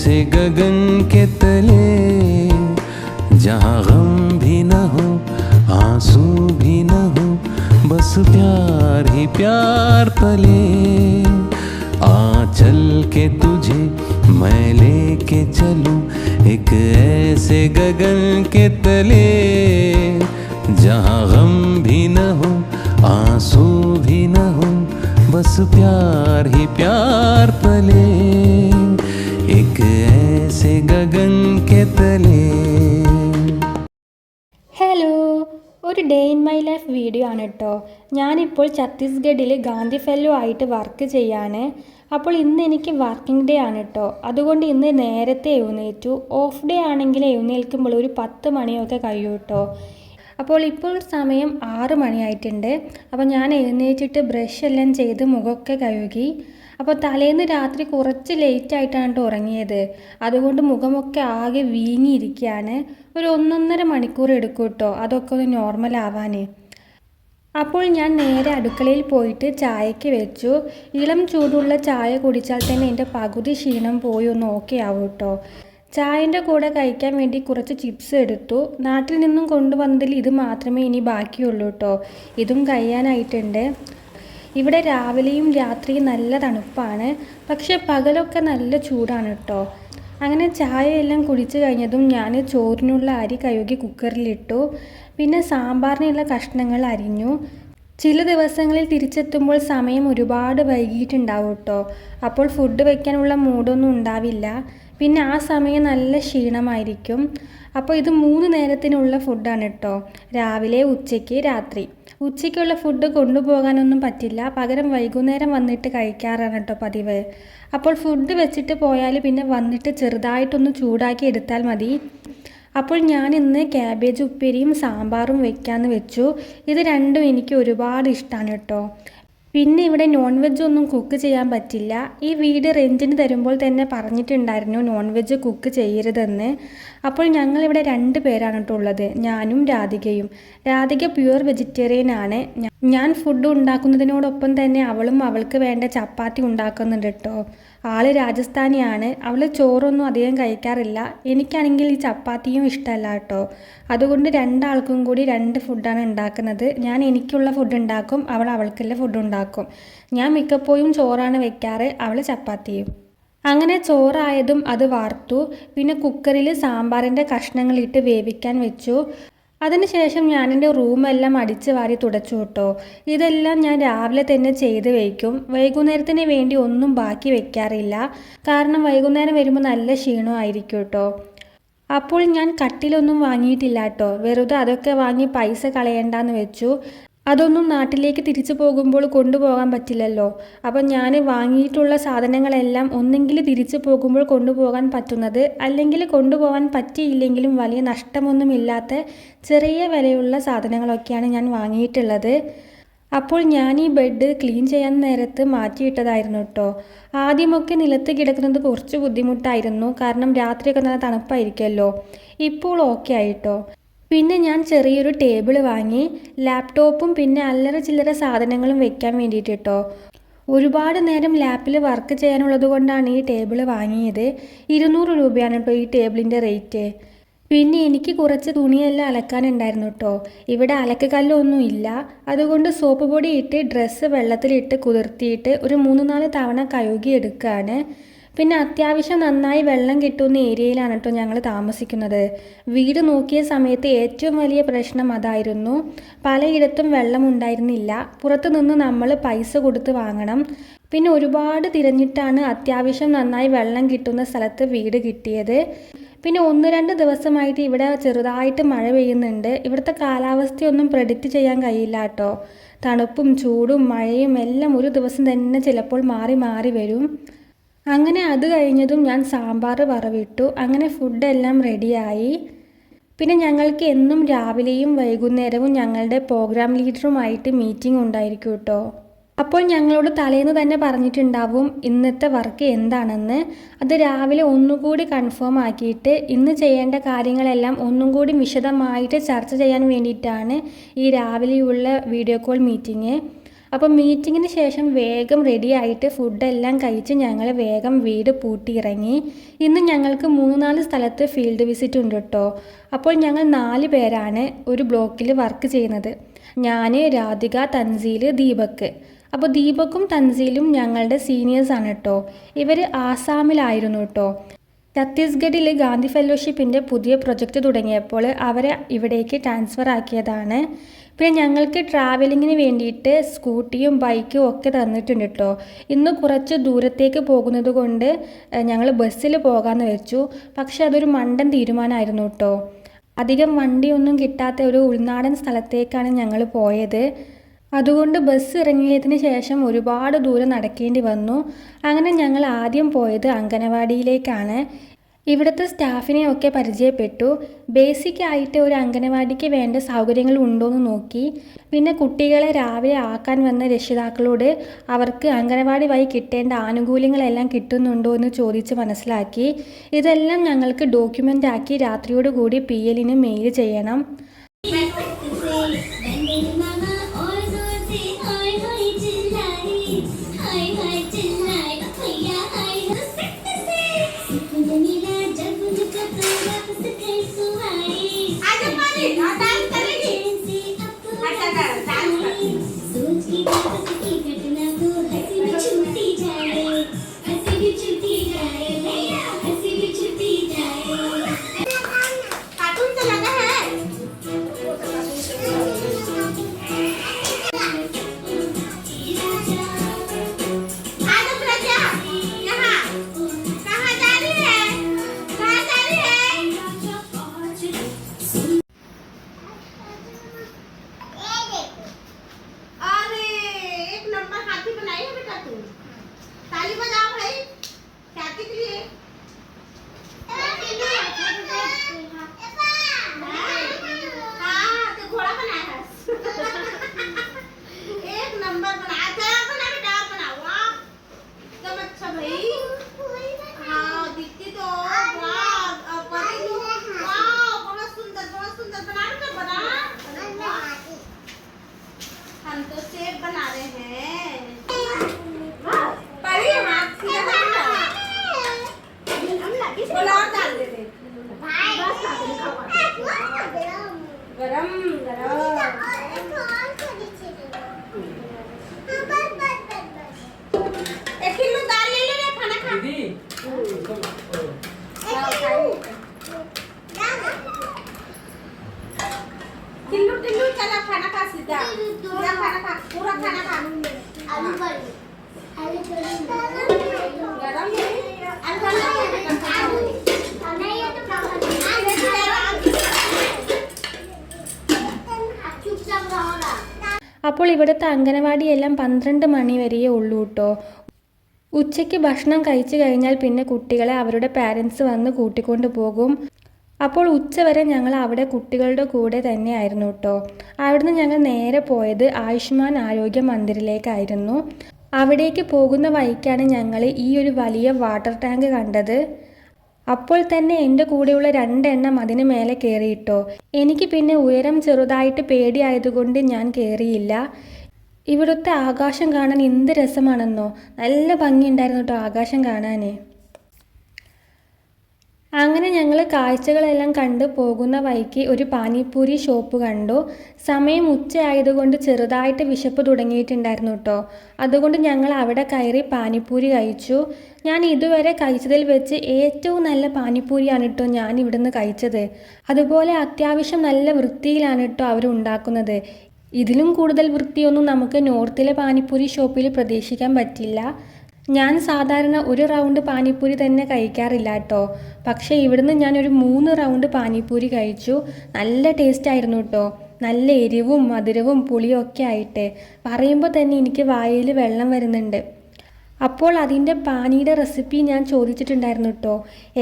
ऐसे गगन के तले, जहाँ गम भी न हो, आँसू भी न हो, बस प्यार ही प्यार पले। आ चल के तुझे मैं लेके चलूँ एक ऐसे गगन के तले, जहाँ गम भी न हो, आँसू भी न हो, बस प्यार ही प्यार पले। एक ऐसे गगन के तले ഹലോ ഒരു day in my life video ആണ് കേട്ടോ ഞാനിപ്പോൾ ഛത്തീസ്ഗഡിൽ ഗാന്ധി ഫെല്ലോ ആയിട്ട് വർക്ക് ചെയ്യാണ് അപ്പോൾ ഇന്ന് എനിക്ക് വർക്കിംഗ് ഡേ ആണ് കേട്ടോ അതുകൊണ്ട് ഇന്ന് നേരത്തെ എഴുന്നേറ്റു ഓഫ് ഡേ ആണെങ്കിൽ എഴുന്നേൽക്കുമ്പോൾ ഒരു പത്ത് മണിയൊക്കെ കഴിയും കേട്ടോ അപ്പോൾ ഇപ്പോൾ സമയം ആറ് മണിയായിട്ടുണ്ട്. അപ്പോൾ ഞാൻ എഴുന്നേറ്റിട്ട് ബ്രഷ് എല്ലാം ചെയ്ത് മുഖമൊക്കെ കഴുകി. അപ്പോൾ തലേന്ന് രാത്രി കുറച്ച് ലേറ്റ് ആയിട്ടാണ് ഉറങ്ങിയത്. അതുകൊണ്ട് മുഖമൊക്കെ ആകെ വീങ്ങിയിരിക്കുകയാണ്. ഒരു ഒന്നൊന്നര മണിക്കൂർ എടുക്കും കേട്ടോ അതൊക്കെ ഒന്ന് നോർമൽ ആവാൻ. അപ്പോൾ ഞാൻ നേരെ അടുക്കളയിൽ പോയിട്ട് ചായക്ക് വെച്ചു. ഇളം ചൂടുള്ള ചായ കുടിച്ചാൽ തന്നെ എന്റെ പകുതി ക്ഷീണം പോയി ഒന്ന് ഓക്കെ ആവും കേട്ടോ ചായന്റെ കൂടെ കഴിക്കാൻ വേണ്ടി കുറച്ച് ചിപ്സ് എടുത്തു. നാട്ടിൽ നിന്നും കൊണ്ടുവന്നതിൽ ഇത് മാത്രമേ ഇനി ബാക്കിയുള്ളൂ കേട്ടോ ഇതും കഴിയാനായിട്ടുണ്ട്. ഇവിടെ രാവിലെയും രാത്രിയും നല്ല തണുപ്പാണ്. പക്ഷെ പകലൊക്കെ നല്ല ചൂടാണ് കേട്ടോ അങ്ങനെ ചായയെല്ലാം കുടിച്ചു കഴിഞ്ഞതും ഞാൻ ചോറിനുള്ള അരി കഴുകി കുക്കറിലിട്ടു പിന്നെ സാമ്പാറിനുള്ള കഷ്ണങ്ങൾ അരിഞ്ഞു. ചില ദിവസങ്ങളിൽ തിരിച്ചെത്തുമ്പോൾ സമയം ഒരുപാട് വൈകിയിട്ടുണ്ടാവും കേട്ടോ അപ്പോൾ ഫുഡ് വയ്ക്കാനുള്ള മൂഡൊന്നും ഉണ്ടാവില്ല. പിന്നെ ആ സമയം നല്ല ക്ഷീണമായിരിക്കും. അപ്പോൾ ഇത് മൂന്ന് നേരത്തിനുള്ള ഫുഡാണ് കേട്ടോ. രാവിലെ ഉച്ചയ്ക്ക് രാത്രി. ഉച്ചയ്ക്കുള്ള ഫുഡ് കൊണ്ടുപോകാനൊന്നും പറ്റില്ല. പകരം വൈകുന്നേരം വന്നിട്ട് കഴിക്കാറാണ് കേട്ടോ പതിവ്. അപ്പോൾ ഫുഡ് വെച്ചിട്ട് പോയാൽ പിന്നെ വന്നിട്ട് ചെറുതായിട്ടൊന്ന് ചൂടാക്കി എടുത്താൽ മതി. അപ്പോൾ ഞാൻ ഇന്ന് ക്യാബേജ് ഉപ്പേരിയും സാമ്പാറും വെക്കാമെന്ന് വെച്ചു. ഇത് രണ്ടും എനിക്ക് ഒരുപാട് ഇഷ്ടമാണ് കേട്ടോ. പിന്നെ ഇവിടെ നോൺ വെജ് ഒന്നും കുക്ക് ചെയ്യാൻ പറ്റില്ല. ഈ വീട് റെന്റിന് തരുമ്പോൾ തന്നെ പറഞ്ഞിട്ടുണ്ടായിരുന്നു നോൺ വെജ് കുക്ക് ചെയ്യരുതെന്ന്. അപ്പോൾ ഞങ്ങളിവിടെ രണ്ട് പേരാണ് കേട്ടോ ഉള്ളത്. ഞാനും രാധികയും. രാധിക പ്യുവർ വെജിറ്റേറിയൻ ആണ്. ഞാൻ ഫുഡ് ഉണ്ടാക്കുന്നതിനോടൊപ്പം തന്നെ അവളും അവൾക്ക് വേണ്ട ചപ്പാത്തി ഉണ്ടാക്കുന്നുണ്ട് കേട്ടോ. ആൾ രാജസ്ഥാനിയാണ്. അവൾ ചോറൊന്നും അധികം കഴിക്കാറില്ല. എനിക്കാണെങ്കിൽ ഈ ചപ്പാത്തിയും ഇഷ്ടമല്ല കേട്ടോ. അതുകൊണ്ട് രണ്ടാൾക്കും കൂടി രണ്ട് ഫുഡാണ് ഉണ്ടാക്കുന്നത്. ഞാൻ എനിക്കുള്ള ഫുഡ് ഉണ്ടാക്കും അവൾ അവൾക്കുള്ള ഫുഡ് ഉണ്ടാക്കും. ഞാൻ മിക്കപ്പോഴും ചോറാണ് വെക്കാറ് അവൾ ചപ്പാത്തിയും. അങ്ങനെ ചോറായതും അത് വാർത്തു. പിന്നെ കുക്കറിൽ സാമ്പാറിന്റെ കഷ്ണങ്ങളിട്ട് വേവിക്കാൻ വെച്ചു. അതിനുശേഷം ഞാൻ എന്റെ റൂമെല്ലാം അടിച്ച് വാരി തുടച്ചു കേട്ടോ. ഇതെല്ലാം ഞാൻ രാവിലെ തന്നെ ചെയ്ത് വയ്ക്കും. വൈകുന്നേരത്തിന് വേണ്ടി ഒന്നും ബാക്കി വെക്കാറില്ല. കാരണം വൈകുന്നേരം വരുമ്പോൾ നല്ല ക്ഷീണമായിരിക്കും കേട്ടോ. അപ്പോൾ ഞാൻ കട്ടിലൊന്നും വാങ്ങിയിട്ടില്ല കേട്ടോ. വെറുതെ അതൊക്കെ വാങ്ങി പൈസ കളയണ്ടെന്ന് വെച്ചു. അതൊന്നും നാട്ടിലേക്ക് തിരിച്ചു പോകുമ്പോൾ കൊണ്ടുപോകാൻ പറ്റില്ലല്ലോ. അപ്പം ഞാൻ വാങ്ങിയിട്ടുള്ള സാധനങ്ങളെല്ലാം ഒന്നെങ്കിൽ തിരിച്ചു പോകുമ്പോൾ കൊണ്ടുപോകാൻ പറ്റുന്നത് അല്ലെങ്കിൽ കൊണ്ടുപോകാൻ പറ്റിയില്ലെങ്കിലും വലിയ നഷ്ടമൊന്നുമില്ലാത്ത ചെറിയ വിലയുള്ള സാധനങ്ങളൊക്കെയാണ് ഞാൻ വാങ്ങിയിട്ടുള്ളത്. അപ്പോൾ ഞാൻ ഈ ബെഡ് ക്ലീൻ ചെയ്യാൻ നേരത്ത് മാറ്റിയിട്ടതായിരുന്നു കേട്ടോ. ആദ്യമൊക്കെ നിലത്ത് കിടക്കുന്നത് കുറച്ച് ബുദ്ധിമുട്ടായിരുന്നു. കാരണം രാത്രിയൊക്കെ നല്ല തണുപ്പായിരിക്കുമല്ലോ. ഇപ്പോൾ ഓക്കെ ആയിട്ടോ പിന്നെ ഞാൻ ചെറിയൊരു ടേബിൾ വാങ്ങി ലാപ്ടോപ്പും പിന്നെ അല്ലറ ചില്ലറ സാധനങ്ങളും വെക്കാൻ വേണ്ടിയിട്ട് കേട്ടോ ഒരുപാട് നേരം ലാപ്പിൽ വർക്ക് ചെയ്യാനുള്ളത് കൊണ്ടാണ് ഈ ടേബിൾ വാങ്ങിയത്. ഇരുന്നൂറ് രൂപയാണ് കേട്ടോ ഈ ടേബിളിന്റെ റേറ്റ്. പിന്നെ എനിക്ക് കുറച്ച് തുണിയെല്ലാം അലക്കാനുണ്ടായിരുന്നു കേട്ടോ ഇവിടെ അലക്കുകല്ലൊന്നും ഇല്ല. അതുകൊണ്ട് സോപ്പ് പൊടി ഇട്ട് ഡ്രസ്സ് വെള്ളത്തിലിട്ട് കുതിർത്തിയിട്ട് ഒരു മൂന്ന് നാല് തവണ കഴുകി എടുക്കുകയാണ് പിന്നെ അത്യാവശ്യം നന്നായി വെള്ളം കിട്ടുന്ന ഏരിയയിലാണ് കേട്ടോ ഞങ്ങൾ താമസിക്കുന്നത്. വീട് നോക്കിയ സമയത്ത് ഏറ്റവും വലിയ പ്രശ്നം അതായിരുന്നു പലയിടത്തും വെള്ളം ഉണ്ടായിരുന്നില്ല. പുറത്തുനിന്ന് നമ്മൾ പൈസ കൊടുത്ത് വാങ്ങണം. പിന്നെ ഒരുപാട് തിരഞ്ഞിട്ടാണ് അത്യാവശ്യം നന്നായി വെള്ളം കിട്ടുന്ന സ്ഥലത്ത് വീട് കിട്ടിയത്. പിന്നെ ഒന്ന് രണ്ട് ദിവസമായിട്ട് ഇവിടെ ചെറുതായിട്ട് മഴ പെയ്യുന്നുണ്ട്. ഇവിടുത്തെ കാലാവസ്ഥയൊന്നും പ്രെഡിക്റ്റ് ചെയ്യാൻ കഴിയില്ല കേട്ടോ. തണുപ്പും ചൂടും മഴയും എല്ലാം ഒരു ദിവസം തന്നെ ചിലപ്പോൾ മാറി മാറി വരും. അങ്ങനെ അത് കഴിഞ്ഞതും ഞാൻ സാമ്പാർ വറവിട്ടു. അങ്ങനെ ഫുഡെല്ലാം റെഡിയായി പിന്നെ ഞങ്ങൾക്ക് എന്നും രാവിലെയും വൈകുന്നേരവും ഞങ്ങളുടെ പ്രോഗ്രാം ലീഡറുമായിട്ട് മീറ്റിംഗ് ഉണ്ടായിരിക്കും കേട്ടോ അപ്പോൾ ഞങ്ങളോട് തലേന്ന് തന്നെ പറഞ്ഞിട്ടുണ്ടാവും ഇന്നത്തെ വർക്ക് എന്താണെന്ന്? അത് രാവിലെ ഒന്നുകൂടി കൺഫേം ആക്കിയിട്ട് ഇന്ന് ചെയ്യേണ്ട കാര്യങ്ങളെല്ലാം ഒന്നും കൂടി വിശദമായിട്ട് ചർച്ച ചെയ്യാൻ വേണ്ടിയിട്ടാണ് ഈ രാവിലെയുള്ള വീഡിയോ കോൾ മീറ്റിംഗ് അപ്പോൾ മീറ്റിങ്ങിന് ശേഷം വേഗം റെഡി ആയിട്ട് ഫുഡെല്ലാം കഴിച്ച് ഞങ്ങൾ വേഗം വീട് പൂട്ടിയിറങ്ങി. ഇന്ന് ഞങ്ങൾക്ക് മൂന്നാൽ നാല് സ്ഥലത്ത് ഫീൽഡ് വിസിറ്റ് ഉണ്ട് കേട്ടോ അപ്പോൾ ഞങ്ങൾ നാല് പേരാണ് ഒരു ബ്ലോക്കിൽ വർക്ക് ചെയ്യുന്നത്. ഞാൻ രാധിക തൻസീൽ ദീപക്. അപ്പോൾ ദീപക്കും തൻസീലും ഞങ്ങളുടെ സീനിയേഴ്സാണ് കേട്ടോ ഇവർ ആസാമിലായിരുന്നു കേട്ടോ ഛത്തീസ്ഗഡിൽ ഗാന്ധി ഫെലോഷിപ്പിന്റെ പുതിയ പ്രൊജക്റ്റ് തുടങ്ങിയപ്പോൾ അവരെ ഇവിടേക്ക് ട്രാൻസ്ഫർ ആക്കിയതാണ്. പിന്നെ ഞങ്ങൾക്ക് ട്രാവലിങ്ങിന് വേണ്ടിയിട്ട് സ്കൂട്ടിയും ബൈക്കും ഒക്കെ തന്നിട്ടുണ്ട് കേട്ടോ ഇന്ന് കുറച്ച് ദൂരത്തേക്ക് പോകുന്നത് കൊണ്ട് ഞങ്ങൾ ബസ്സിൽ പോകാമെന്ന് വെച്ചു. പക്ഷെ അതൊരു മണ്ടൻ തീരുമാനമായിരുന്നു കേട്ടോ അധികം വണ്ടിയൊന്നും കിട്ടാത്ത ഒരു ഉൾനാടൻ സ്ഥലത്തേക്കാണ് ഞങ്ങൾ പോയത്. അതുകൊണ്ട് ബസ് ഇറങ്ങിയതിന് ശേഷം ഒരുപാട് ദൂരം നടക്കേണ്ടി വന്നു. അങ്ങനെ ഞങ്ങൾ ആദ്യം പോയത് അംഗനവാടിയിലേക്കാണ്. ഇവിടുത്തെ സ്റ്റാഫിനെയൊക്കെ പരിചയപ്പെട്ടു. ബേസിക് ആയിട്ട് ഒരു അംഗനവാടിക്ക് വേണ്ട സൗകര്യങ്ങൾ ഉണ്ടോയെന്ന് നോക്കി. പിന്നെ കുട്ടികളെ രാവിലെ ആക്കാൻ വന്ന രക്ഷിതാക്കളോട് അവർക്ക് അംഗനവാടി വഴി കിട്ടേണ്ട ആനുകൂല്യങ്ങളെല്ലാം കിട്ടുന്നുണ്ടോ എന്ന് ചോദിച്ച് മനസ്സിലാക്കി. ഇതെല്ലാം ഞങ്ങൾക്ക് ഡോക്യുമെന്റ് ആക്കി രാത്രിയോടുകൂടി പി എല്ലിന് മെയിൽ ചെയ്യണം. ঢাকা படம் ഇവിടുത്തെ അംഗനവാടിയെല്ലാം പന്ത്രണ്ട് മണി വരെയേ ഉള്ളൂ കേട്ടോ ഉച്ചയ്ക്ക് ഭക്ഷണം കഴിച്ചു കഴിഞ്ഞാൽ പിന്നെ കുട്ടികളെ അവരുടെ പാരൻസ് വന്ന് കൂട്ടിക്കൊണ്ട് പോകും. അപ്പോൾ ഉച്ചവരെ ഞങ്ങൾ അവിടെ കുട്ടികളുടെ കൂടെ തന്നെയായിരുന്നു കേട്ടോ അവിടുന്ന് ഞങ്ങൾ നേരെ പോയത് ആയുഷ്മാൻ ആരോഗ്യ മന്ദിരിലേക്കായിരുന്നു അവിടേക്ക് പോകുന്ന വഴിക്കാണ് ഞങ്ങൾ ഈ ഒരു വലിയ വാട്ടർ ടാങ്ക് കണ്ടത്. അപ്പോൾ തന്നെ എന്റെ കൂടെയുള്ള രണ്ടെണ്ണം അതിന് മേലെ കയറിയിട്ടോ എനിക്ക് പിന്നെ ഉയരം ചെറുതായിട്ട് പേടിയായതുകൊണ്ട് ഞാൻ കയറിയില്ല ഇവിടുത്തെ ആകാശം കാണാൻ എന്ത് രസമാണെന്നോ? നല്ല ഭംഗിയുണ്ടായിരുന്നു കേട്ടോ ആകാശം കാണാൻ അങ്ങനെ ഞങ്ങൾ കാഴ്ചകളെല്ലാം കണ്ട് പോകുന്ന വഴിക്ക് ഒരു പാനിപ്പൂരി ഷോപ്പ് കണ്ടു. സമയം ഉച്ചയായതുകൊണ്ട് ചെറുതായിട്ട് വിശപ്പ് തുടങ്ങിയിട്ടുണ്ടായിരുന്നു കേട്ടോ അതുകൊണ്ട് ഞങ്ങൾ അവിടെ കയറി പാനിപ്പൂരി കഴിച്ചു. ഞാൻ ഇതുവരെ കഴിച്ചതിൽ വെച്ച് ഏറ്റവും നല്ല പാനിപ്പൂരിയാണ് കേട്ടോ ഞാൻ ഇവിടുന്ന് കഴിച്ചത്. അതുപോലെ അത്യാവശ്യം നല്ല വൃത്തിയിലാണ് കേട്ടോ അവർ ഉണ്ടാക്കുന്നത്. ഇതിലും കൂടുതൽ വൃത്തിയൊന്നും നമുക്ക് നോർത്തിലെ പാനിപ്പൂരി ഷോപ്പിൽ പ്രതീക്ഷിക്കാൻ പറ്റില്ല. ഞാൻ സാധാരണ ഒരു റൗണ്ട് പാനിപ്പൂരി തന്നെ കഴിക്കാറില്ല കേട്ടോ പക്ഷേ ഇവിടുന്ന് ഞാനൊരു മൂന്ന് റൗണ്ട് പാനിപ്പൂരി കഴിച്ചു. നല്ല ടേസ്റ്റ് ആയിരുന്നു കേട്ടോ നല്ല എരിവും മധുരവും പുളിയും ഒക്കെ ആയിട്ട്. പറയുമ്പോൾ തന്നെ എനിക്ക് വായിൽ വെള്ളം വരുന്നുണ്ട്. അപ്പോൾ അതിന്റെ പാനിയുടെ റെസിപ്പി ഞാൻ ചോദിച്ചിട്ടുണ്ടായിരുന്നു കേട്ടോ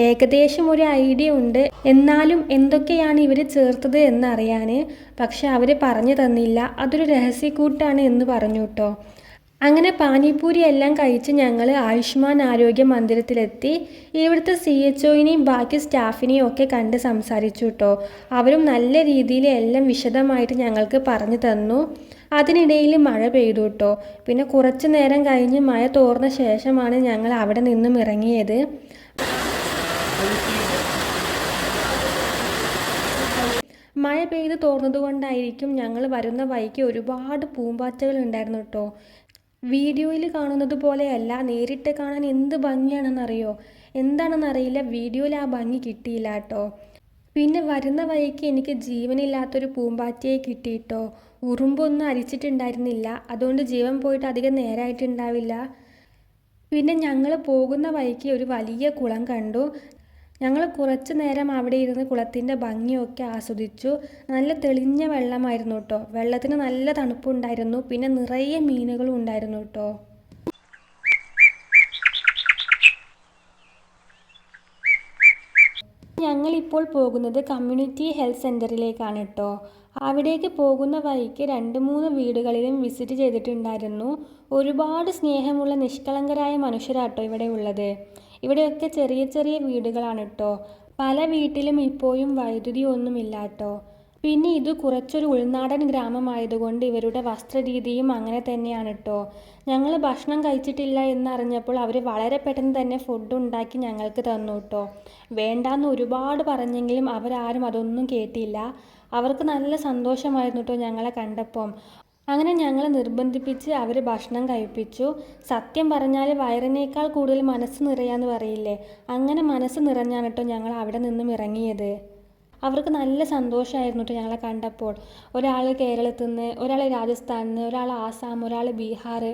ഏകദേശം ഒരു ഐഡിയ ഉണ്ട്. എന്നാലും എന്തൊക്കെയാണ് ഇവർ ചേർത്തത് എന്നറിയാൻ പക്ഷെ അവർ പറഞ്ഞു തന്നില്ല. അതൊരു രഹസ്യക്കൂട്ടാണ് എന്ന് പറഞ്ഞു കേട്ടോ അങ്ങനെ പാനിപൂരി എല്ലാം കഴിച്ച് ഞങ്ങൾ ആയുഷ്മാൻ ആരോഗ്യ മന്ദിരത്തിലെത്തി. ഇവിടുത്തെ സി എച്ച് ഒയിനെയും ബാക്കി സ്റ്റാഫിനെയും ഒക്കെ കണ്ട് സംസാരിച്ചു കേട്ടോ അവരും നല്ല രീതിയിൽ എല്ലാം വിശദമായിട്ട് ഞങ്ങൾക്ക് പറഞ്ഞു തന്നു. അതിനിടയിൽ മഴ പെയ്തു കേട്ടോ പിന്നെ കുറച്ച് നേരം കഴിഞ്ഞ് മഴ തോർന്ന ശേഷമാണ് ഞങ്ങൾ അവിടെ നിന്നും ഇറങ്ങിയത്. മഴ പെയ്ത് തോർന്നതുകൊണ്ടായിരിക്കും ഞങ്ങൾ വരുന്ന വഴിക്ക് ഒരുപാട് പൂമ്പാറ്റകൾ ഉണ്ടായിരുന്നു കേട്ടോ വീഡിയോയിൽ കാണുന്നത് പോലെയല്ല. നേരിട്ട് കാണാൻ എന്ത് ഭംഗിയാണെന്നറിയോ? എന്താണെന്നറിയില്ല. വീഡിയോയിൽ ആ ഭംഗി കിട്ടിയില്ല കേട്ടോ. പിന്നെ വരുന്ന വഴിക്ക് എനിക്ക് ജീവനില്ലാത്തൊരു പൂമ്പാറ്റയെ കിട്ടിയിട്ടോ? ഉറുമ്പൊന്നും അരിച്ചിട്ടുണ്ടായിരുന്നില്ല. അതുകൊണ്ട് ജീവൻ പോയിട്ട് അധികം നേരമായിട്ടുണ്ടാവില്ല പിന്നെ ഞങ്ങൾ പോകുന്ന വഴിക്ക് ഒരു വലിയ കുളം കണ്ടു. ഞങ്ങൾ കുറച്ച് നേരം അവിടെ ഇരുന്ന് കുളത്തിന്റെ ഭംഗിയൊക്കെ ആസ്വദിച്ചു. നല്ല തെളിഞ്ഞ വെള്ളമായിരുന്നു കേട്ടോ വെള്ളത്തിന് നല്ല തണുപ്പുണ്ടായിരുന്നു. പിന്നെ നിറയെ മീനുകളും ഉണ്ടായിരുന്നു കേട്ടോ ഞങ്ങളിപ്പോൾ പോകുന്നത് കമ്മ്യൂണിറ്റി ഹെൽത്ത് സെന്ററിലേക്കാണ് കേട്ടോ അവിടേക്ക് പോകുന്ന വഴിക്ക് രണ്ട് മൂന്ന് വീടുകളിലും വിസിറ്റ് ചെയ്തിട്ടുണ്ടായിരുന്നു. ഒരുപാട് സ്നേഹമുള്ള നിഷ്കളങ്കരായ മനുഷ്യരാട്ടോ ഇവിടെ ഉള്ളത്. ഇവിടെയൊക്കെ ചെറിയ ചെറിയ വീടുകളാണ് കേട്ടോ പല വീട്ടിലും ഇപ്പോഴും വൈദ്യുതി ഒന്നുമില്ല കേട്ടോ പിന്നെ ഇത് കുറച്ചൊരു ഉൾനാടൻ ഗ്രാമമായതുകൊണ്ട് ഇവരുടെ വസ്ത്രരീതിയും അങ്ങനെ തന്നെയാണ് കേട്ടോ ഞങ്ങൾ ഭക്ഷണം കഴിച്ചിട്ടില്ല എന്നറിഞ്ഞപ്പോൾ അവർ വളരെ പെട്ടെന്ന് തന്നെ ഫുഡ് ഉണ്ടാക്കി ഞങ്ങൾക്ക് തന്നു കേട്ടോ വേണ്ടാന്ന് ഒരുപാട് പറഞ്ഞെങ്കിലും അവരാരും അതൊന്നും കേട്ടില്ല. അവർക്ക് നല്ല സന്തോഷമായിരുന്നു കേട്ടോ ഞങ്ങളെ കണ്ടപ്പം. അങ്ങനെ ഞങ്ങൾ നിർബന്ധിപ്പിച്ച് അവർ ഭക്ഷണം കഴിപ്പിച്ചു. സത്യം പറഞ്ഞാൽ വയറിനേക്കാൾ കൂടുതൽ മനസ്സ് നിറയാന്ന് പറയില്ലേ? അങ്ങനെ മനസ്സ് നിറഞ്ഞാണ് കേട്ടോ ഞങ്ങൾ അവിടെ നിന്നും ഇറങ്ങിയത്. അവർക്ക് നല്ല സന്തോഷമായിരുന്നു കേട്ടോ ഞങ്ങളെ കണ്ടപ്പോൾ. ഒരാൾ കേരളത്തിൽ നിന്ന് ഒരാൾ രാജസ്ഥാനിൽ നിന്ന് ഒരാൾ ആസാം ഒരാൾ ബീഹാർ.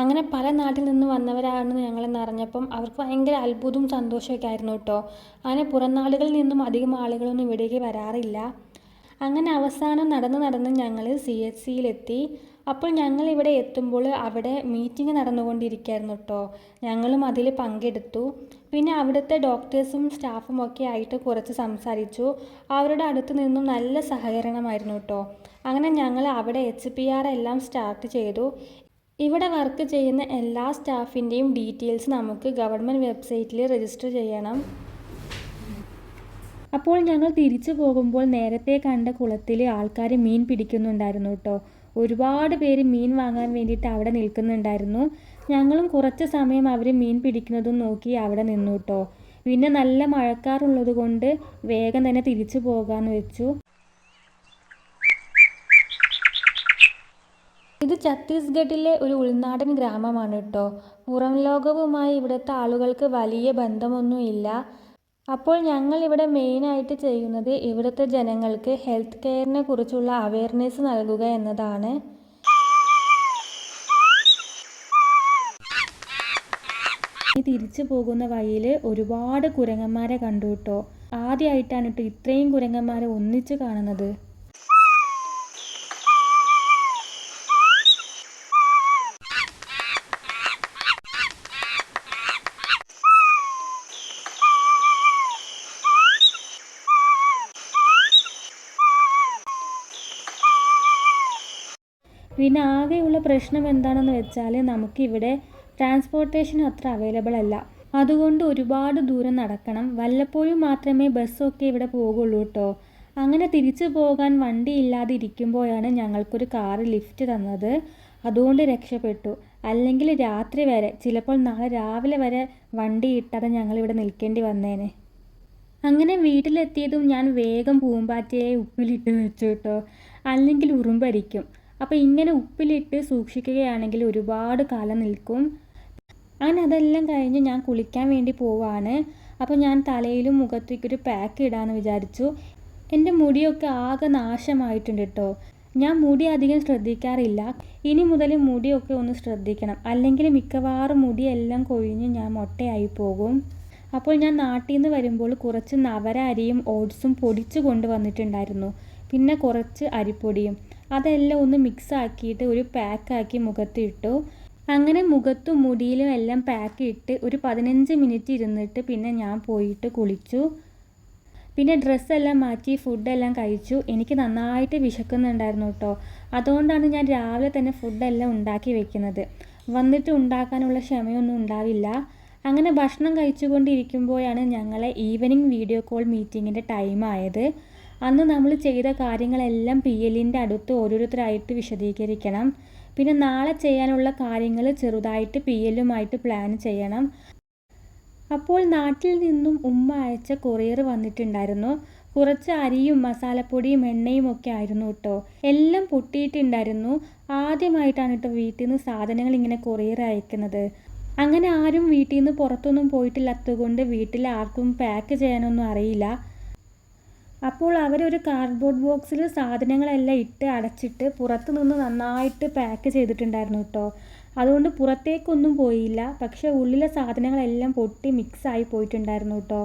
അങ്ങനെ പല നാട്ടിൽ നിന്ന് വന്നവരാണെന്ന് ഞങ്ങളെന്ന് അറിഞ്ഞപ്പം അവർക്ക് ഭയങ്കര അത്ഭുതവും സന്തോഷമൊക്കെ ആയിരുന്നു കേട്ടോ അങ്ങനെ പുറം നാടുകളിൽ നിന്നും അധികം ആളുകളൊന്നും ഇവിടേക്ക് വരാറില്ല. അങ്ങനെ അവസാനം നടന്ന് നടന്ന് ഞങ്ങൾ സി എച്ച് സിയിലെത്തി. അപ്പോൾ ഞങ്ങൾ ഇവിടെ എത്തുമ്പോൾ അവിടെ മീറ്റിംഗ് നടന്നുകൊണ്ടിരിക്കുകയായിരുന്നു കേട്ടോ ഞങ്ങളും അതിൽ പങ്കെടുത്തു. പിന്നെ അവിടുത്തെ ഡോക്ടേഴ്സും സ്റ്റാഫും ഒക്കെ ആയിട്ട് കുറച്ച് സംസാരിച്ചു. അവരുടെ അടുത്ത് നിന്നും നല്ല സഹകരണമായിരുന്നു കേട്ടോ അങ്ങനെ ഞങ്ങൾ അവിടെ എച്ച് പി ആർ എല്ലാം സ്റ്റാർട്ട് ചെയ്തു. ഇവിടെ വർക്ക് ചെയ്യുന്ന എല്ലാ സ്റ്റാഫിന്റെയും ഡീറ്റെയിൽസ് നമുക്ക് ഗവൺമെന്റ് വെബ്സൈറ്റിൽ രജിസ്റ്റർ ചെയ്യണം. അപ്പോൾ ഞങ്ങൾ തിരിച്ചു പോകുമ്പോൾ നേരത്തെ കണ്ട കുളത്തിലെ ആൾക്കാർ മീൻ പിടിക്കുന്നുണ്ടായിരുന്നു കേട്ടോ ഒരുപാട് പേര് മീൻ വാങ്ങാൻ വേണ്ടിയിട്ട് അവിടെ നിൽക്കുന്നുണ്ടായിരുന്നു. ഞങ്ങളും കുറച്ച് സമയം അവർ മീൻ പിടിക്കുന്നതും നോക്കി അവിടെ നിന്നു കേട്ടോ പിന്നെ നല്ല മഴക്കാറുള്ളത് കൊണ്ട് വേഗം തന്നെ തിരിച്ചു പോകാമെന്ന് വെച്ചു. ഇത് ഛത്തീസ്ഗഡിലെ ഒരു ഉൾനാടൻ ഗ്രാമമാണ് കേട്ടോ പുറം ലോകവുമായി ഇവിടുത്തെ ആളുകൾക്ക് വലിയ ബന്ധമൊന്നുമില്ല. അപ്പോൾ ഞങ്ങൾ ഇവിടെ മെയിനായിട്ട് ചെയ്യുന്നത് ഇവിടുത്തെ ജനങ്ങൾക്ക് ഹെൽത്ത് കെയറിനെ കുറിച്ചുള്ള അവയർനെസ് നൽകുക എന്നതാണ്. ഈ തിരിച്ചു പോകുന്ന വഴിയിൽ ഒരുപാട് കുരങ്ങന്മാരെ കണ്ടു കേട്ടോ. ആദ്യമായിട്ടാണ് കേട്ടോ ഇത്രയും കുരങ്ങന്മാരെ ഒന്നിച്ച് കാണുന്നത് പിന്നെ ആകെയുള്ള പ്രശ്നം എന്താണെന്ന് വെച്ചാൽ നമുക്കിവിടെ ട്രാൻസ്പോർട്ടേഷൻ അത്ര അവൈലബിൾ അല്ല. അതുകൊണ്ട് ഒരുപാട് ദൂരം നടക്കണം. വല്ലപ്പോഴും മാത്രമേ ബസ്സൊക്കെ ഇവിടെ പോകുള്ളൂ കേട്ടോ. അങ്ങനെ തിരിച്ചു പോകാൻ വണ്ടി ഇല്ലാതെ ഇരിക്കുമ്പോഴാണ് ഞങ്ങൾക്കൊരു കാറ് ലിഫ്റ്റ് തന്നത്. അതുകൊണ്ട് രക്ഷപ്പെട്ടു. അല്ലെങ്കിൽ രാത്രി വരെ ചിലപ്പോൾ നാളെ രാവിലെ വരെ വണ്ടി കിട്ടാതെ ഞങ്ങളിവിടെ നിൽക്കേണ്ടി വന്നേനെ. അങ്ങനെ വീട്ടിലെത്തിയതും ഞാൻ വേഗം പൂമ്പാറ്റയെ ഉപ്പിലിട്ട് വെച്ചു കേട്ടോ. അല്ലെങ്കിൽ ഉറുമ്പരിക്കും. അപ്പോൾ ഇങ്ങനെ ഉപ്പിലിട്ട് സൂക്ഷിക്കുകയാണെങ്കിൽ ഒരുപാട് കാലം നിൽക്കും. അങ്ങനെ അതെല്ലാം കഴിഞ്ഞ് ഞാൻ കുളിക്കാൻ വേണ്ടി പോവാണ്. അപ്പോൾ ഞാൻ തലയിലും മുഖത്തേക്ക് ഒരു പാക്ക് ഇടാമെന്ന് വിചാരിച്ചു. എന്റെ മുടിയൊക്കെ ആകെ നാശമായിട്ടുണ്ട് കേട്ടോ ഞാൻ മുടി അധികം ശ്രദ്ധിക്കാറില്ല. ഇനി മുതൽ മുടിയൊക്കെ ഒന്ന് ശ്രദ്ധിക്കണം. അല്ലെങ്കിൽ മിക്കവാറും മുടിയെല്ലാം കൊഴിഞ്ഞ് ഞാൻ മൊട്ടയായി പോകും. അപ്പോൾ ഞാൻ നാട്ടിൽ നിന്ന് വരുമ്പോൾ കുറച്ച് നവര അരിയും ഓട്സും പൊടിച്ചു കൊണ്ടുവന്നിട്ടുണ്ടായിരുന്നു. പിന്നെ കുറച്ച് അരിപ്പൊടിയും. അതെല്ലാം ഒന്ന് മിക്സ് ആക്കിയിട്ട് ഒരു പാക്കാക്കി മുഖത്ത് ഇട്ടു. അങ്ങനെ മുഖത്തും മുടിയിലും എല്ലാം പാക്ക് ഇട്ട് ഒരു പതിനഞ്ച് മിനിറ്റ് ഇരുന്നിട്ട് പിന്നെ ഞാൻ പോയിട്ട് കുളിച്ചു. പിന്നെ ഡ്രസ്സെല്ലാം മാറ്റി ഫുഡെല്ലാം കഴിച്ചു. എനിക്ക് നന്നായിട്ട് വിശക്കുന്നുണ്ടായിരുന്നു കേട്ടോ അതുകൊണ്ടാണ് ഞാൻ രാവിലെ തന്നെ ഫുഡെല്ലാം ഉണ്ടാക്കി വെക്കുന്നത്. വന്നിട്ട് ഉണ്ടാക്കാനുള്ള ക്ഷമയൊന്നും ഉണ്ടാവില്ല. അങ്ങനെ ഭക്ഷണം കഴിച്ചുകൊണ്ടിരിക്കുമ്പോഴാണ് ഞങ്ങളെ ഈവനിങ് വീഡിയോ കോൾ മീറ്റിങ്ങിന്റെ ടൈം ആയത്. അന്ന് നമ്മൾ ചെയ്ത കാര്യങ്ങളെല്ലാം പി എല്ലിന്റെ അടുത്ത് ഓരോരുത്തരായിട്ട് വിശദീകരിക്കണം. പിന്നെ നാളെ ചെയ്യാനുള്ള കാര്യങ്ങൾ ചെറുതായിട്ട് പി എല്ലുമായിട്ട് പ്ലാൻ ചെയ്യണം. അപ്പോൾ നാട്ടിൽ നിന്നും ഉമ്മ അയച്ച കൊറിയർ വന്നിട്ടുണ്ടായിരുന്നു. കുറച്ച് അരിയും മസാലപ്പൊടിയും എണ്ണയും ഒക്കെ ആയിരുന്നു കേട്ടോ എല്ലാം പൊട്ടിയിട്ടുണ്ടായിരുന്നു. ആദ്യമായിട്ടാണ് കേട്ടോ വീട്ടിൽ നിന്ന് സാധനങ്ങൾ ഇങ്ങനെ കൊറിയർ അയക്കുന്നത്. അങ്ങനെ ആരും വീട്ടിൽ നിന്ന് പുറത്തൊന്നും പോയിട്ടില്ലാത്തതുകൊണ്ട് വീട്ടിൽ ആർക്കും പാക്ക് ചെയ്യാനൊന്നും അറിയില്ല. അപ്പോൾ അവരൊരു കാർഡ്ബോർഡ് ബോക്സിൽ സാധനങ്ങളെല്ലാം ഇട്ട് അടച്ചിട്ട് പുറത്ത് നിന്ന് നന്നായിട്ട് പാക്ക് ചെയ്തിട്ടുണ്ടായിരുന്നു കേട്ടോ അതുകൊണ്ട് പുറത്തേക്കൊന്നും പോയില്ല. പക്ഷേ ഉള്ളിലെ സാധനങ്ങളെല്ലാം പൊട്ടി മിക്സായി പോയിട്ടുണ്ടായിരുന്നു കേട്ടോ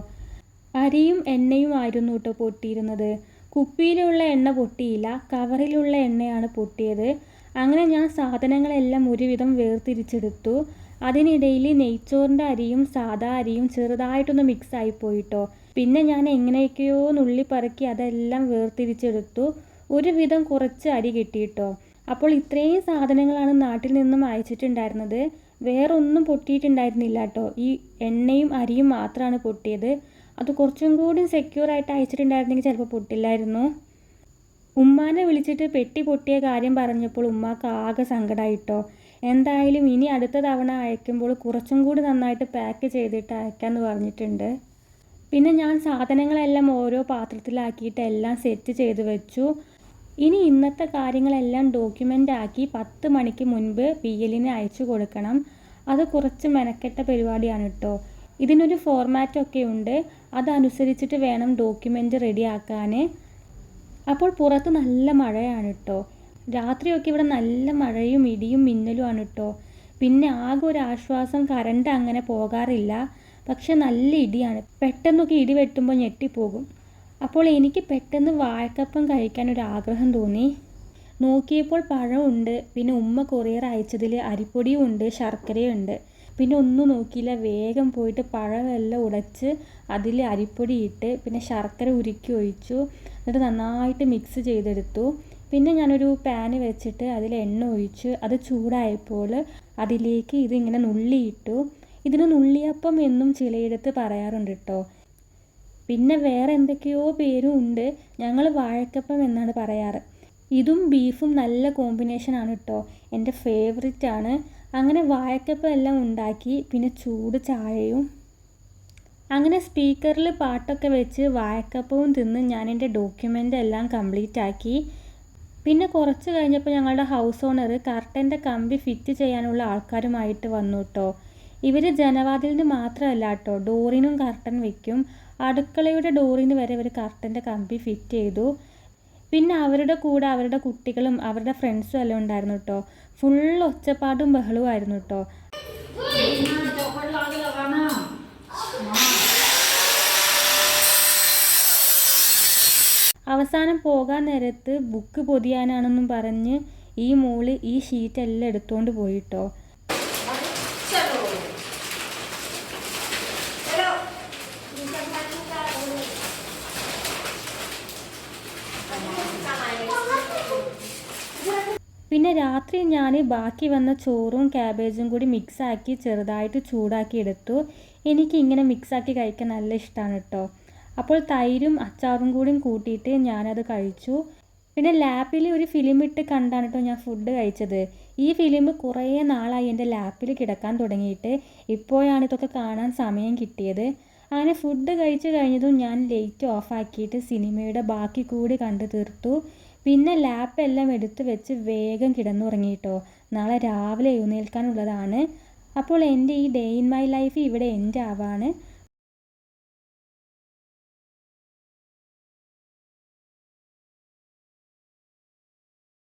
അരിയും എണ്ണയും ആയിരുന്നു കേട്ടോ പൊട്ടിയിരുന്നത്. കുപ്പിയിലുള്ള എണ്ണ പൊട്ടിയില്ല. കവറിലുള്ള എണ്ണയാണ് പൊട്ടിയത്. അങ്ങനെ ഞാൻ സാധനങ്ങളെല്ലാം ഒരുവിധം വേർതിരിച്ചെടുത്തു. അതിനിടയിൽ നെയ്ച്ചോറിന്റെ അരിയും സാധാ അരിയും ചെറുതായിട്ടൊന്ന് മിക്സ് ആയി പോയിട്ടോ പിന്നെ ഞാൻ എങ്ങനെയൊക്കെയോ നുള്ളി പറക്കി അതെല്ലാം വേർതിരിച്ചെടുത്തു. ഒരുവിധം കുറച്ച് അരി കിട്ടിയിട്ടോ. അപ്പോൾ ഇത്രയും സാധനങ്ങളാണ് നാട്ടിൽ നിന്നും അയച്ചിട്ടുണ്ടായിരുന്നത്. വേറൊന്നും പൊട്ടിയിട്ടുണ്ടായിരുന്നില്ല കേട്ടോ ഈ എണ്ണയും അരിയും മാത്രമാണ് പൊട്ടിയത്. അത് കുറച്ചും കൂടി സെക്യൂർ ആയിട്ട് അയച്ചിട്ടുണ്ടായിരുന്നെങ്കിൽ ചിലപ്പോൾ പൊട്ടില്ലായിരുന്നു. ഉമ്മാനെ വിളിച്ചിട്ട് പെട്ടി പൊട്ടിയ കാര്യം പറഞ്ഞപ്പോൾ ഉമ്മാക്ക് ആകെ സങ്കടമായിട്ടോ എന്തായാലും ഇനി അടുത്ത തവണ അയക്കുമ്പോൾ കുറച്ചും കൂടി നന്നായിട്ട് പാക്ക് ചെയ്തിട്ട് അയക്കാമെന്ന് പറഞ്ഞിട്ടുണ്ട്. പിന്നെ ഞാൻ സാധനങ്ങളെല്ലാം ഓരോ പാത്രത്തിലാക്കിയിട്ട് എല്ലാം സെറ്റ് ചെയ്ത് വെച്ചു. ഇനി ഇന്നത്തെ കാര്യങ്ങളെല്ലാം ഡോക്യുമെന്റ് ആക്കി പത്ത് മണിക്ക് മുൻപ് പി എല്ലിന് അയച്ചു കൊടുക്കണം. അത് കുറച്ച് മെനക്കെട്ട പരിപാടിയാണ് കേട്ടോ ഇതിനൊരു ഫോർമാറ്റൊക്കെ ഉണ്ട്. അതനുസരിച്ചിട്ട് വേണം ഡോക്യുമെന്റ് റെഡിയാക്കാൻ അപ്പോൾ പുറത്ത് നല്ല മഴയാണ് കേട്ടോ രാത്രിയൊക്കെ ഇവിടെ നല്ല മഴയും ഇടിയും മിന്നലുമാണ് കേട്ടോ പിന്നെ ആകെ ഒരു ആശ്വാസം കറണ്ട് അങ്ങനെ പോകാറില്ല. പക്ഷെ നല്ല ഇടിയാണ്. പെട്ടെന്നൊക്കെ ഇടി വെട്ടുമ്പോൾ ഞെട്ടിപ്പോകും. അപ്പോൾ എനിക്ക് പെട്ടെന്ന് വാഴക്കപ്പം കഴിക്കാൻ ഒരു ആഗ്രഹം തോന്നി. നോക്കിയപ്പോൾ പഴമുണ്ട് പിന്നെ ഉമ്മ കൊറിയർ അയച്ചതിൽ അരിപ്പൊടിയും ഉണ്ട് ശർക്കരയും ഉണ്ട്. പിന്നെ ഒന്നും നോക്കിയില്ല വേഗം പോയിട്ട് പഴമെല്ലാം ഉടച്ച് അതിൽ അരിപ്പൊടി ഇട്ട് പിന്നെ ശർക്കര ഉരുക്കി ഒഴിച്ചു. എന്നിട്ട് നന്നായിട്ട് മിക്സ് ചെയ്തെടുത്തു. പിന്നെ ഞാനൊരു പാന് വെച്ചിട്ട് അതിൽ എണ്ണ ഒഴിച്ച്. അത് ചൂടായപ്പോൾ അതിലേക്ക് ഇതിങ്ങനെ നുള്ളിയിട്ടു ഇതിന് നുള്ളിയപ്പം എന്നും ചിലയിടത്ത് പറയാറുണ്ട് കേട്ടോ പിന്നെ വേറെ എന്തൊക്കെയോ പേരും ഉണ്ട് ഞങ്ങൾ വാഴക്കപ്പം എന്നാണ് പറയാറ്. ഇതും ബീഫും നല്ല കോമ്പിനേഷനാണ് കേട്ടോ എന്റെ ഫേവറിറ്റ് ആണ്. അങ്ങനെ വാഴക്കപ്പം എല്ലാം ഉണ്ടാക്കി പിന്നെ ചൂട് ചായയും. അങ്ങനെ സ്പീക്കറിൽ പാട്ടൊക്കെ വെച്ച് വാഴക്കപ്പവും തിന്ന് ഞാൻ എന്റെ ഡോക്യുമെന്റ് എല്ലാം കംപ്ലീറ്റ് ആക്കി. പിന്നെ കുറച്ച് കഴിഞ്ഞപ്പോൾ ഞങ്ങളുടെ ഹൗസ് ഓണർ കർട്ടന്റെ കമ്പി ഫിറ്റ് ചെയ്യാനുള്ള ആൾക്കാരുമായിട്ട് വന്നു കേട്ടോ ഇവർ ജനവാതിലിന് മാത്രമല്ല കേട്ടോ ഡോറിനും കർട്ടൻ വെക്കും. അടുക്കളയുടെ ഡോറിന് വരെ ഇവർ കർട്ടന്റെ കമ്പി ഫിറ്റ് ചെയ്തു. പിന്നെ അവരുടെ കൂടെ അവരുടെ കുട്ടികളും അവരുടെ ഫ്രണ്ട്സും എല്ലാം ഉണ്ടായിരുന്നു കേട്ടോ ഫുൾ ഒച്ചപ്പാടും ബഹളവും ആയിരുന്നു കേട്ടോ അവസാനം പോകാൻ നേരത്ത് ബുക്ക് പൊതിയാനാണെന്നും പറഞ്ഞ് ഈ മോൾ ഈ ഷീറ്റ് എല്ലാം എടുത്തുകൊണ്ട് പോയിട്ടോ രാത്രി ഞാൻ ബാക്കി വന്ന ചോറും ക്യാബേജും കൂടി മിക്സാക്കി ചെറുതായിട്ട് ചൂടാക്കി എടുത്തു. എനിക്ക് ഇങ്ങനെ മിക്സാക്കി കഴിക്കാൻ നല്ല ഇഷ്ടമാണ് കേട്ടോ അപ്പോൾ തൈരും അച്ചാറും കൂടിയും കൂട്ടിയിട്ട് ഞാനത് കഴിച്ചു. പിന്നെ ലാപ്പിൽ ഒരു ഫിലിം ഇട്ട് കണ്ടാണ് കേട്ടോ ഞാൻ ഫുഡ് കഴിച്ചത്. ഈ ഫിലിം കുറേ നാളായി എന്റെ ലാപ്പിൽ കിടക്കാൻ തുടങ്ങിയിട്ട്. ഇപ്പോഴാണ് ഇതൊക്കെ കാണാൻ സമയം കിട്ടിയത്. അങ്ങനെ ഫുഡ് കഴിച്ചു കഴിഞ്ഞതും ഞാൻ ലൈറ്റ് ഓഫാക്കിയിട്ട് സിനിമയുടെ ബാക്കി കൂടി കണ്ടു തീർത്തു. പിന്നെ ലാപ്പ് എല്ലാം എടുത്ത് വെച്ച് വേഗം കിടന്നുറങ്ങിയിട്ടോ നാളെ രാവിലെ എഴുന്നേൽക്കാനുള്ളതാണ്. അപ്പോൾ എന്റെ ഈ ഡേ ഇൻ മൈ ലൈഫ് ഇവിടെ എന്റെ ആവാണ്.